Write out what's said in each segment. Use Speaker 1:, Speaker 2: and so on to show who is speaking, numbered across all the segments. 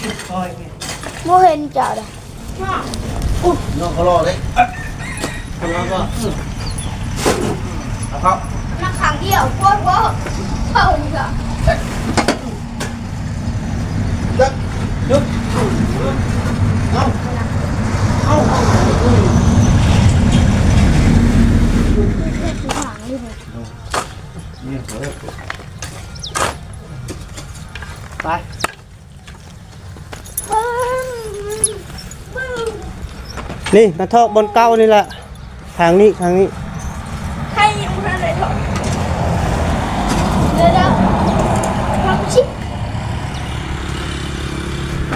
Speaker 1: ชุดคอยไง
Speaker 2: โมเห็นเจ้าเลย
Speaker 3: น้องเขารอเลยคนเราก็เอาครับ
Speaker 2: นักขังเดียวโคตรว่าเข้าอีกอะ
Speaker 3: ยักยึกเอาเอาเอา
Speaker 2: หางนี่เลย
Speaker 3: นี่เฮ้ย
Speaker 1: ไป นี่มาทอกบนเก้านี่แหละทางนี้ทางนี้
Speaker 2: ใครยังไม่ได้ถอดเดี๋ยวเดี๋ยวทำชิป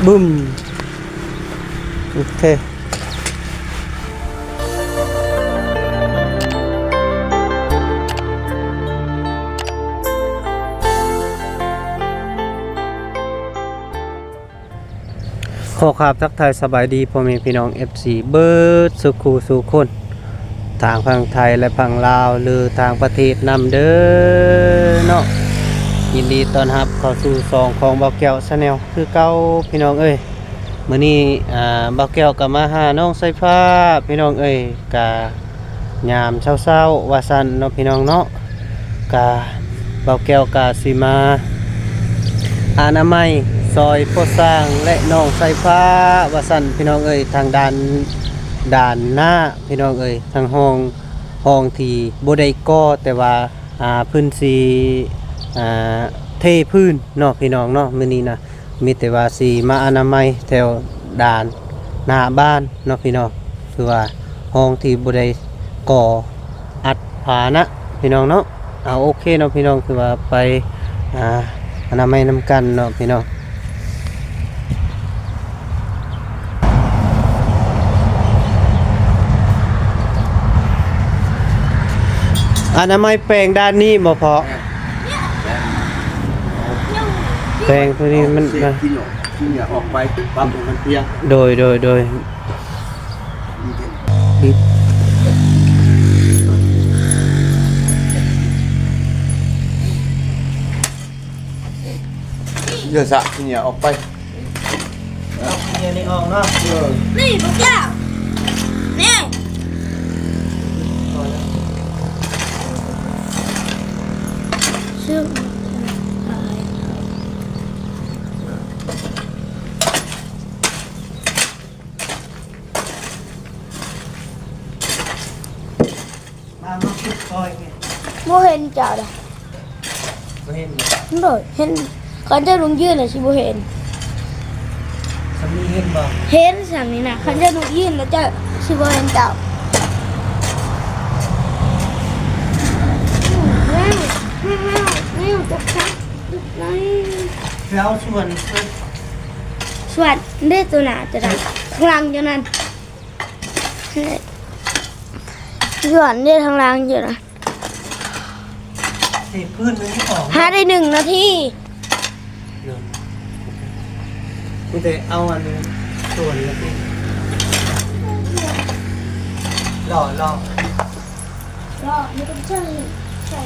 Speaker 1: บึ้มโอเค ขอครับทักทายสบายดีพ่อแม่พี่น้อง FC เบิร์ดสุขูสุคนทางฝั่งไทยและฝั่งลาว หรือทางประเทศนำเด้อเนาะยินดีต้อนรับเข้าสู่ซองของบ่าวแก้วชาแนลคือเก่าพี่น้องเอ้ยมื้อนี้อ่าบ่าวแก้วก็มาหาน้องไสฟ้าพี่น้องเอ้ยกะยามเช้าๆว่าซั่นเนาะพี่น้องเนาะกะบ่าวแก้วกะสิมาอนามัย ซอยโพสร้างและน้องไฟฟ้าวาสันพี่น้องเอ้ยทางด้านด่านหน้าพี่น้องเอ้ยทางห้องห้องที่บ่ได้ก่อแต่ว่าอ่าพื้นสีอ่าเทพื้นเนาะพี่น้องเนาะมื้อนี้นะมีแต่ว่าสีมาอนามัยแถวด่านหน้าบ้านเนาะพี่น้องคือว่าห้องที่บ่ได้ก่ออัดผานะพี่น้องเนาะเอาโอเคเนาะพี่น้องคือว่าไปอ่าอนามัยนำกันเนาะพี่น้อง อนามัยแปลงด้านนี้บ่พอแปลงตัวนี้มัน
Speaker 3: เสียงที่หนอที่เหนียออกไปปั๊บมันเปียก
Speaker 1: โดยโดยโดยปิด
Speaker 3: เดี๋ยวสะที่เหนียออกไป
Speaker 1: เอาเงี้ยนี่ออกเนาะ
Speaker 3: เออ
Speaker 2: นี่พวกเจ้านี่ ซึ่ง
Speaker 1: มามาชุดคอยไง
Speaker 2: โมเห็นเจ้าเลย
Speaker 1: บ่เห็นบ่
Speaker 2: โดยเห็นคันเจะลุงยืนเลยสิโมเห็น
Speaker 1: สามีเห็นบ่
Speaker 2: เห็นสามนี้นะคันเจะลุงยืนแล้วเจะสิโมเห็นเจ้าแม่ แม่แม่ตกใจไหน
Speaker 1: แล้วชวน
Speaker 2: สวัสดีตัวหนาจะดังข้างล่างอยู่นั่นสวัสดีข้างล่างอยู่นะ
Speaker 1: เทพื้นมันไม่ออก
Speaker 2: หาได้หนึ่งนาที
Speaker 1: มีแต่เอาอันนี้ส่วนแล้วพี่หล่อหล่อ
Speaker 2: รอไม่ต้องเชื่อใช่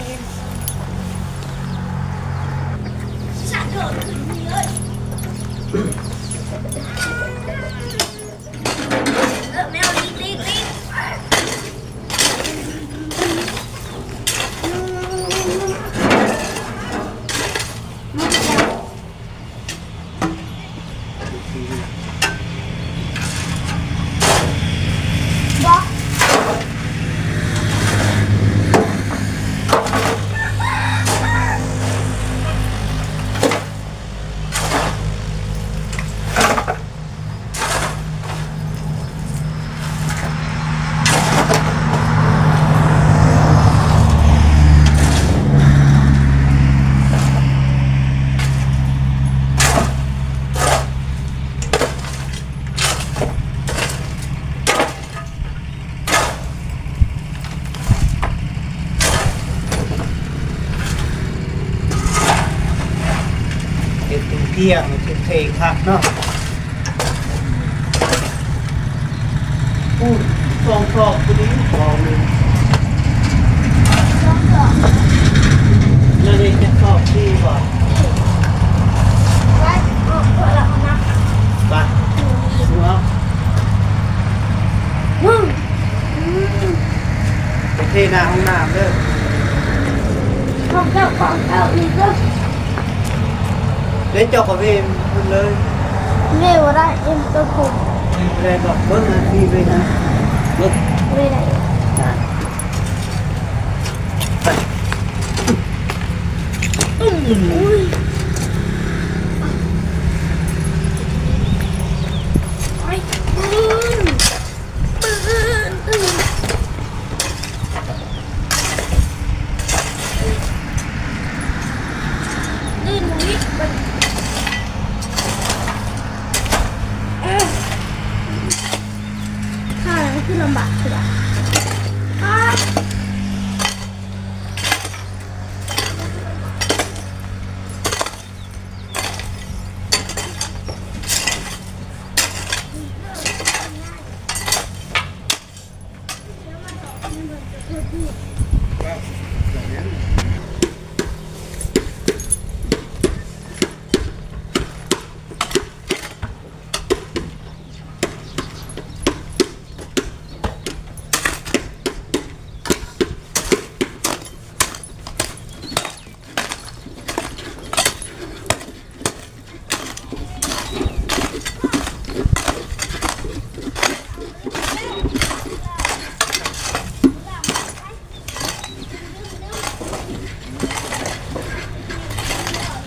Speaker 2: ลี่ย
Speaker 1: งเพลงคักเนาะอู้สองกรอบตัวนี้กรอบหนึ่งนั่นเองจะกรอบที่บ่
Speaker 2: ไปดูเอาไปเท
Speaker 1: หน้าห้องน้ำเด้อ
Speaker 2: ของเจ้าของเจ้าอีกเด้อ
Speaker 1: เล่นเจ้าของเองพุ่นเลย
Speaker 2: แม่ว่าได้เอ็มตัวผม
Speaker 1: เลยบอกเบิ้งอันนี้เลยนะเบิ้ง
Speaker 2: ไม่ได้
Speaker 1: นะ
Speaker 2: อุ้ยไอ้ปืนปืนปืนดินวิทย์มันเอ๊ะข้าขึ้นลำบากคือแบบอ้า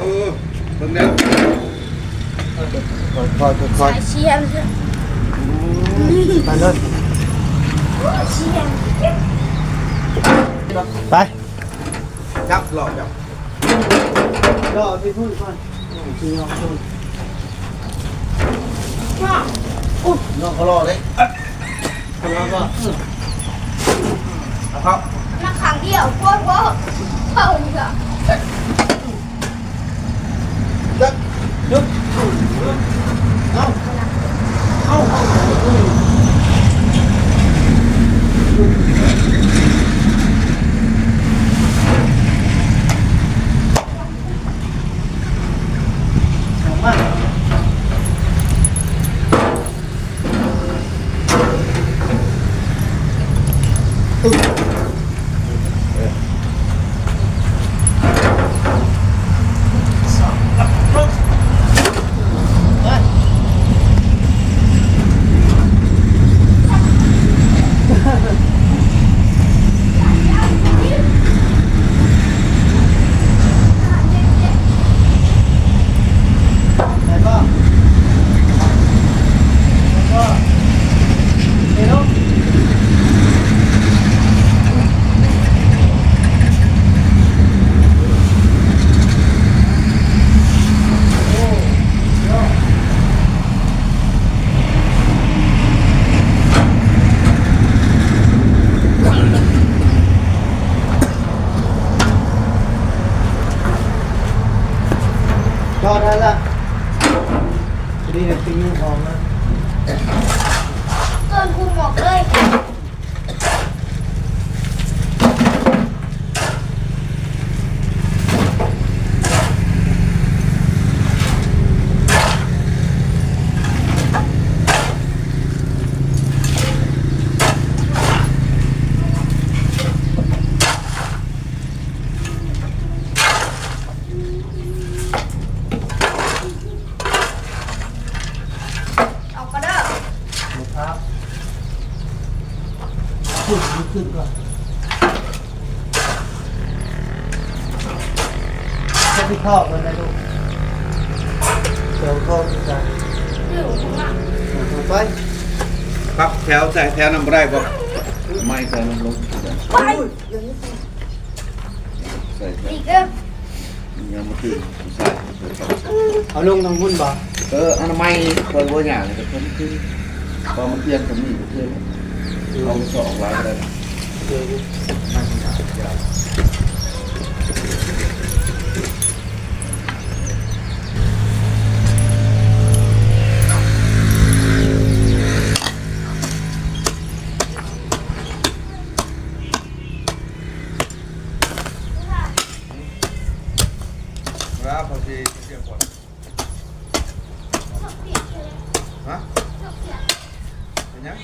Speaker 3: เออเบิ่งแล้ว คอยๆคอย
Speaker 2: สายเชียร์เถอะ
Speaker 1: ไปเลย
Speaker 2: เชียร์
Speaker 1: ไป
Speaker 3: ๆจับหลอกจับ
Speaker 1: รอไปพุ่นก่อนจีออกพุ่น
Speaker 3: น้องเขารอเลยคนเราก็เอาครับ
Speaker 2: นักขังเดียวโคตรโคตรเข้าอีกอะ
Speaker 3: จับ
Speaker 1: ยุบ
Speaker 3: เอ
Speaker 1: ลงทา
Speaker 2: งหุ้
Speaker 3: นบ่
Speaker 2: เอ
Speaker 1: อ
Speaker 3: อนามัยคอยบ่อย่างเลยก็เพิ่นคือพอมันเตียนก็มีเพื่อนเอาสองไว้ก็ได้
Speaker 1: เดี๋ยว
Speaker 3: ไม่ต้องหายาว ครับพอดีเรียบร้อยฮะเป็นยัง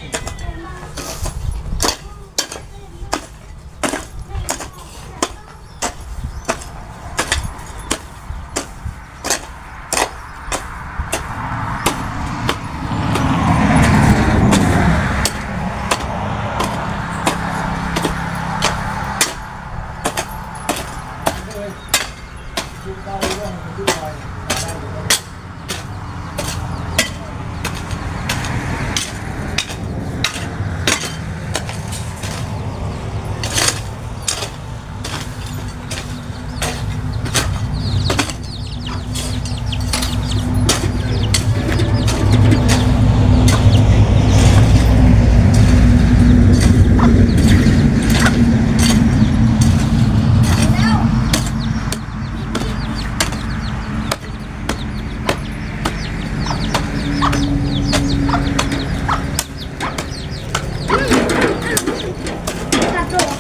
Speaker 2: กระโดด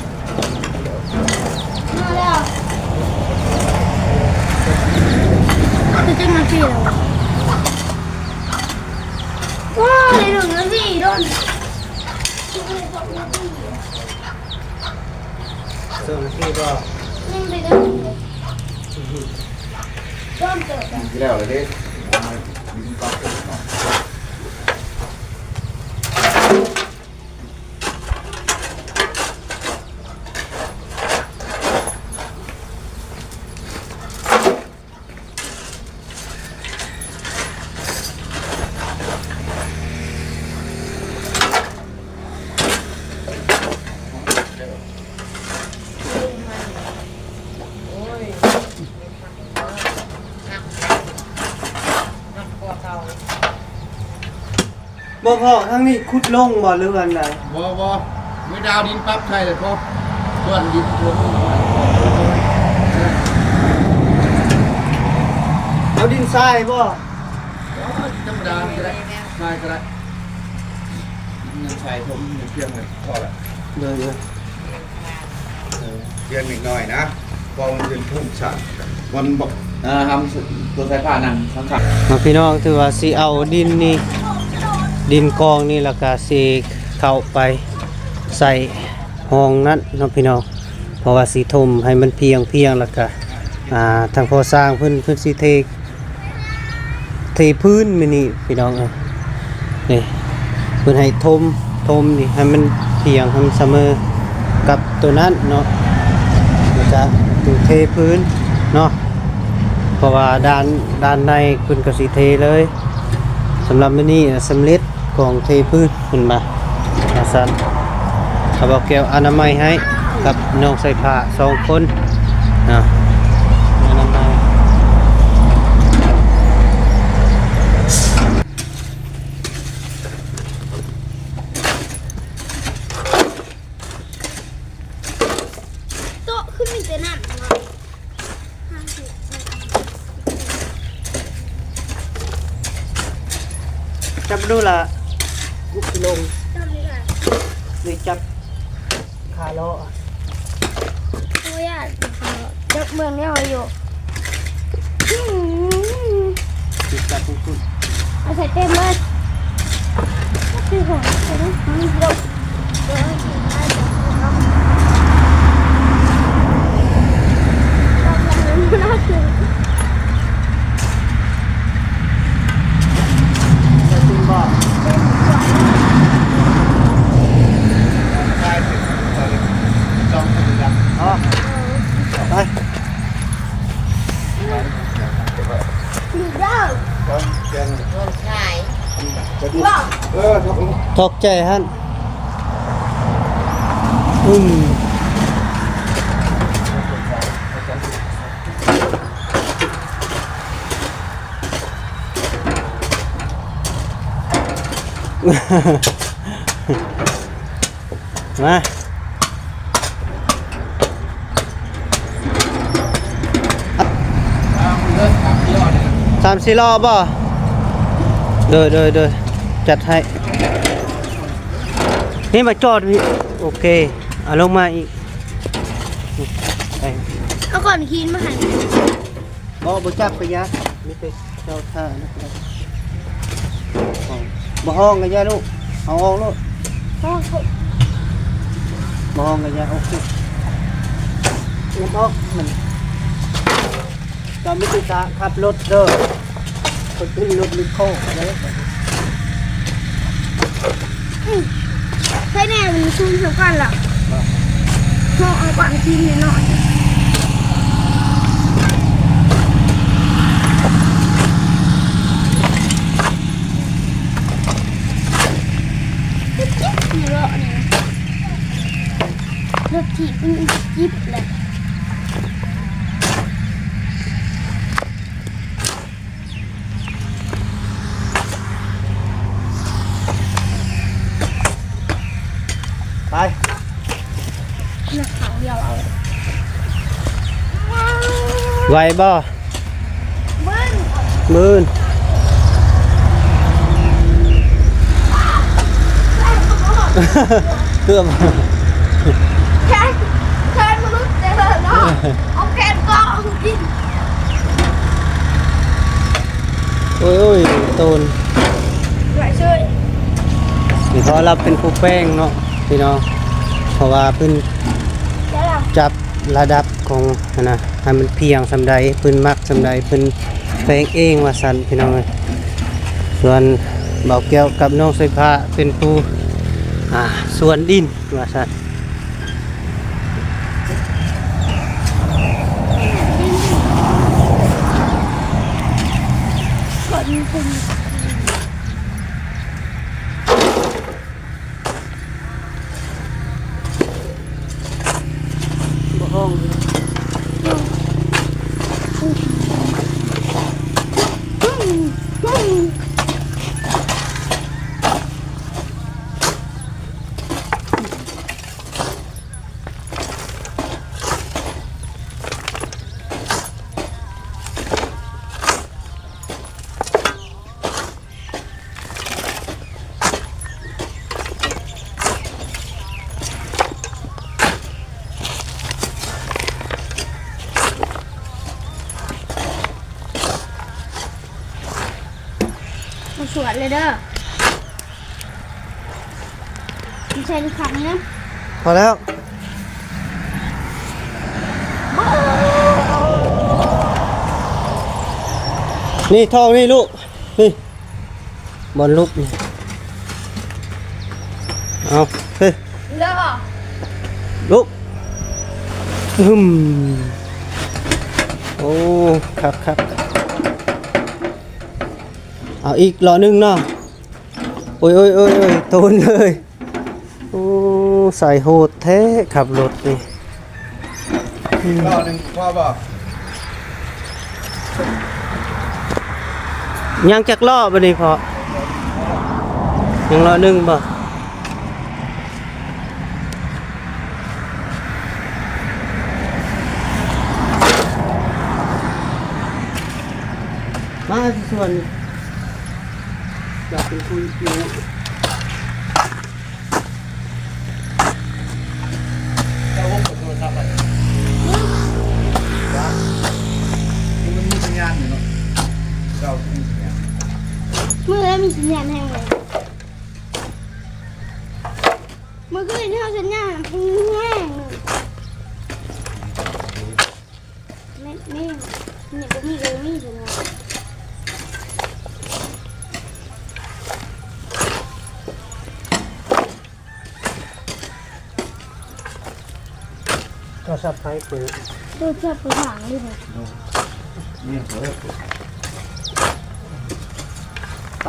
Speaker 2: มาแล้ว จะจิ้มนาทีแล้วว้าวในหนึ่งนาทีโดน
Speaker 1: เสริมที่ก็
Speaker 2: นึ่งไปได้โดนเกิด
Speaker 3: ที่แล้วเลยเด้มีปั๊บเนาะ
Speaker 1: บ่พ่อทั้งนี้คุดลงบ่หรือวันใด
Speaker 3: บ่บ่ไม่ดาวดินปั๊บใช่เลยพ่อส่วนดินตัวนู้น
Speaker 1: เอาดินทรายบ่
Speaker 3: ธรรมดาก็ได้ง่ายก็ได้เงินใช้ผมเพียงเลยพอละ
Speaker 1: เดี๋ยว
Speaker 3: เพียงนิดหน่อยนะพอมันเป็นทุ่งฉามันบอกอ่าทำตัวสายผ้านั่นสังขาร
Speaker 1: ๆมาพี่น้องถือว่าสิเอาดินนี่ ดินกองนี่แล้วก็สิเข้าไปใส่ห้องนั้นเนาะพี่น้องเพราะว่าสิถมให้มันเพียงเพียงแล้วก็อ่าทางพอสร้างเพิ่นเพิ่นสิเทเทพื้นมื้อนี้พี่น้องเอ้นี่เพิ่นให้ถมถมนี่ให้มันเพียงให้มันเสมอกับตัวนั้นเนาะแล้วก็ถึงเทพื้นเนาะเพราะว่าด้านด้านในคุณกสิเทเลยสำหรับมื้อนี้สำเร็ จของเทพื้นขึ้นมาอาสันเขาบอกแก้วอนามัยให้กับน้องใส่ผ้าสองคนนะอนามัย
Speaker 2: โต๊ะขึ้นมีแต่นั่นมาห้าสิบ
Speaker 1: จับดูละ ลุกลง
Speaker 2: จำไม่ได้
Speaker 1: หรือจับขาล้อ
Speaker 2: ตัวใหญ่เด็กเมืองเนี่ยอยู่อืม
Speaker 1: หรือจับคุณ
Speaker 2: เอาใส่เต็มเลยก็คือของใส่ได้มีเยอะเดี๋ยวให้กินได้เดี๋ยวเอาตอนนั้นน่ากิน
Speaker 1: จะขึ้นบ่
Speaker 3: ใช่จองคนละ
Speaker 1: อ๋อไป
Speaker 2: อยู่เด้อ
Speaker 3: ครับเดี๋ยว
Speaker 4: เงินขาย
Speaker 3: จะดูเออครับผม
Speaker 1: ตกใจฮั่นอืมมาสามสี่รอบบ่ะเดยเดยเดยจัดให้ นี่มาจอดพี่โอเคเอาลงมาอีกไป
Speaker 2: เอาก่อนคินมาให้
Speaker 1: บ่บ่จับไปยะนี่ไปเจ้าท่านะครับบ่ห้องกันยะลูกเอาออกลูก
Speaker 2: พ่อเขา
Speaker 1: บ่ห้องกันยะโอเคมันออกมันจะไม่ติดตาขับรถเด้อคนขึ้นรถลิโก้เลย
Speaker 2: ใช่แน่มันชุ่มสำคัญล่ะพ่อเอาก่อนคินหน่อยจิบอยเลาะเนี่ยรถถีบมันจิ๊บเลย
Speaker 1: ไป
Speaker 2: นักข่าวเดียวเอา
Speaker 1: ไหวบ่
Speaker 2: เบิ้ล
Speaker 1: มืนเกือบ
Speaker 2: แค่แค่มนุษย์เจอเนาะเอาแกนก็เอากิน
Speaker 1: โอ้ยโอ้ยตูน
Speaker 2: ไหวช่วย
Speaker 1: นี่เขารับเป็นผู้แป้งเนาะพี่น้องเพราะว่าเพิ่น
Speaker 2: แล้วเรา
Speaker 1: จับ ระดับของนะให้มันเพียงสำใดเพิ่นมักสำใดเพิ่นแป้งเองว่าสั่นพี่น้องเอ้ยส่วนเบาแก้วกับน้องสายฟ้าเป็นผู้อ่าส่วนดินว่าสั่น
Speaker 2: คน
Speaker 1: บ่ห้อง
Speaker 2: มาสวน เลยเด้อไม่ใช่ลูกค้านะ
Speaker 1: พอแล้วนี่ทองนี่ลูก นี่บอลลูกนี่เอาเฮ้ย
Speaker 2: เด้อ
Speaker 1: ลูกฮึมโอ้ ครับครับ เอาอีกหล่อหนึงเนาะโอ้ยโอ้ยโอ้ยโอ้ยโตนเลยโอ้ใส่โหดแท้ขับรถนี่
Speaker 3: รอบหนึ่งพ่อบอก
Speaker 1: ยังจักล้อบ่นี่พอยังล้อหนึงบ่มาสิส่วน เรา
Speaker 3: พวกโทรศัพท์อะไมันมีสัญญาณอยู่เนาะเรามีสัญญาณ
Speaker 2: เมื่อไรมีสัญญาณแห้งเล เปิ
Speaker 1: ด
Speaker 2: ตัวจับไปหางเลยนะ
Speaker 3: นี่เถอะ
Speaker 1: ไป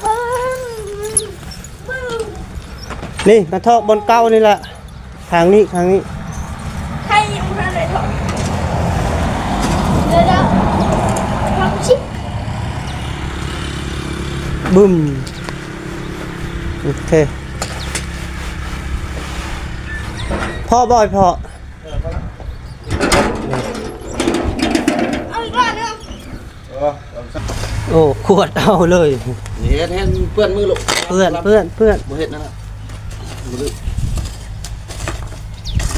Speaker 2: เบิ้งบึ้ง
Speaker 1: นี่กระทอกบนเก้านี่แหละทางนี้ทางนี้
Speaker 2: ใครยังไม่ทันเลยถอดเดี๋ยวเดี๋ยวทำชิป
Speaker 1: บึ้มโอเค พ่อบ่อยพ่อ
Speaker 2: เอาอีกรอบนึง
Speaker 3: เออเอาซะ
Speaker 1: โอ้ขวดเอาเลย
Speaker 3: นี่เฮ็ดให้เปื้อนมือลูก
Speaker 1: เพื่อนเพื่อนเพื่อน
Speaker 3: บ่เฮ็ดนั่นน่ะบ่ดื้อ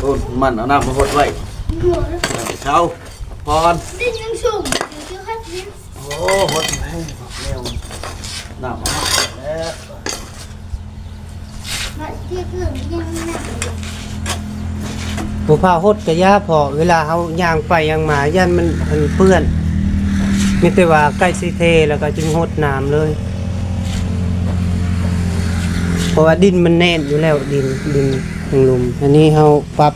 Speaker 3: โอ้มันเอาน้ำมาหดไว้
Speaker 2: หัวเลย
Speaker 3: เช้าพร
Speaker 2: ดิ้นยังสุ่มเดี๋ยวชื่อแค่ดิ้น
Speaker 3: โอ้หดให้แมวน้ำมาแล้ว
Speaker 2: มาที่เครื่องยังหนัก อยู่
Speaker 1: ผู้พาหดกระยาพอเวลาเขาย่างไปย่างมายันมันมันเปื้อนมีแต่ว่าใกล้สิเทแล้วก็จึงหดน้ำเลย เพราะว่าดินมันแน่นอยู่แล้วดินดินทางลุม อันนี้เขาปรับ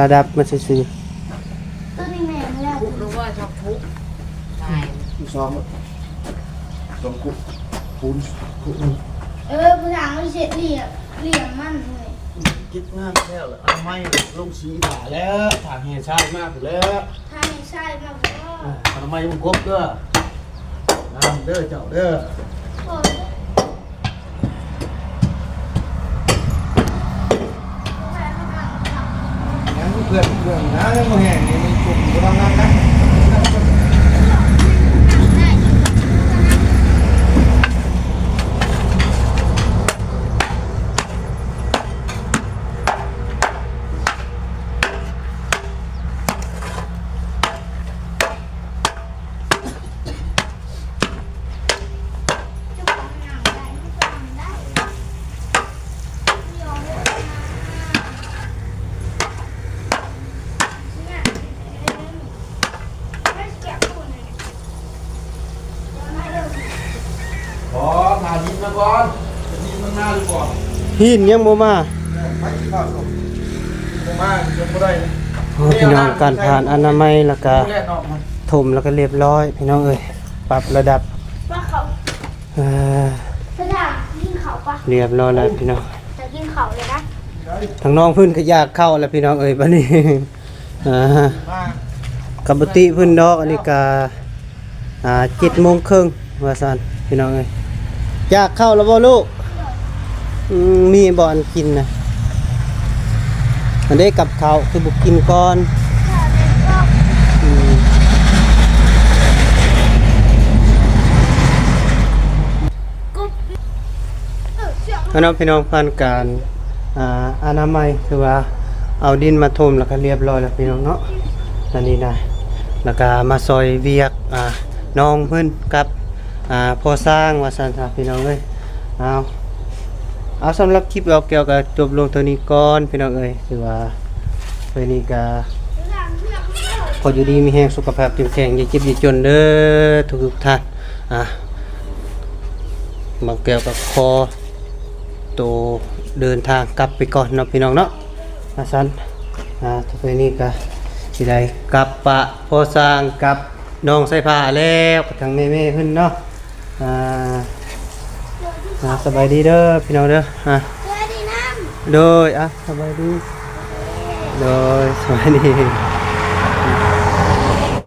Speaker 1: ระดับมันซื่อ
Speaker 2: ตัวนี้แม่ไม่ได้
Speaker 4: คุกรู้ว่าชอบคุกตาย
Speaker 3: ซ้อมสองกุคูณคูณ
Speaker 2: เออผู้ชายไม่เสร็จเหลี่ยมเหลี่ยมมันเลย
Speaker 3: คิดมากแล้วเหรอเอาไม้ลงสีถ่าแล้วถ่าเหียชายมากแล้ว
Speaker 2: ถ้าไม่ใช่มากก็
Speaker 3: ทำไมมึงครบเด้อน้ำเด้อเจ้าเด้อ
Speaker 2: โอ้ย
Speaker 3: งั้นเพื่อนเพื่อนนะยังมาแห่งนี่มีกลุ่มกำลังนั่งนะ
Speaker 2: ทำงานได้ไม่ทำได้ยอมเลยเนี่ยไม่เก็บคนเลยไม่เลิก
Speaker 3: ขอถ่ายดินมาก่อนจะดินมันหน้าหรือก่อน
Speaker 1: ๆ หินยังบ่มา
Speaker 3: ไปข้าวส่งมาจะไม่ได้
Speaker 1: โอ้พี่น้องการผ่านอนามัยแล้วก็
Speaker 3: แรกออกมา
Speaker 1: ถมแล้วก็เรียบร้อย พี่น้องเอ้ยปรับระดับ
Speaker 2: ว่าเขา
Speaker 1: เอ่อ
Speaker 2: สถานกินเขาปะ
Speaker 1: เรียบร้อยแล้วพี่น้อง
Speaker 2: จะกินเขาเลยนะ
Speaker 1: ทางน้องเพื้นก็อยากเข้าแล้วพี่น้องเอ้ยบัดนี้อ่า
Speaker 3: มา
Speaker 1: กับปกติเพื้นดอกอันนี้ก็อ่าเจ็ดโมงครึ่งว่าซั่นพี่น้องเอ้ยอยากเข้าแล้วบ่ลูกอื มีบ่อนกินนะอันนี้กับเขาคือบุกกินก่อน
Speaker 2: ถ้าเด็กก็
Speaker 1: อืม
Speaker 2: กุ๊บเอง
Speaker 1: พี่น้องผ่านการอ่าอนามัยคือว่าเอาดินมาถมแล้วก็เรียบร้อยแล้วพี่น้องเนาะอันนี้นะแล้วก็มาซอยเวียกน้องเพิ่นกับอ่าพอสร้างวาซั่นครับพี่น้องเอ้ยเอา เอาสำหรับคลิปเราเกี่ยวกับจบลงเท่านี้ก่อนพี่น้องเอ้ยคือว่าเพิ่นนี่ก็
Speaker 2: เสียงเสียงเสียง
Speaker 1: ขออยู่ดีมีแรงสุขภาพเข้มแข็งอย่าเจ็บอย่าจนเด้อทุกๆท่านอะมาเกี่ยวกับคอตัวเดินทางกลับไปก่อนเนาะพี่น้องเนาะอาสันอ่าทุกนี้ก็สิได้กลับปะพอสร้างกับน้องใส่ผ้าแล้วกับทางแม่ๆขึ้นเนาะอ่า อ่าสบายดีเด้อพี่น้องเด้ออะ
Speaker 2: เจอดีน้ำ
Speaker 1: โดยอะสบายดีโดยสบายดี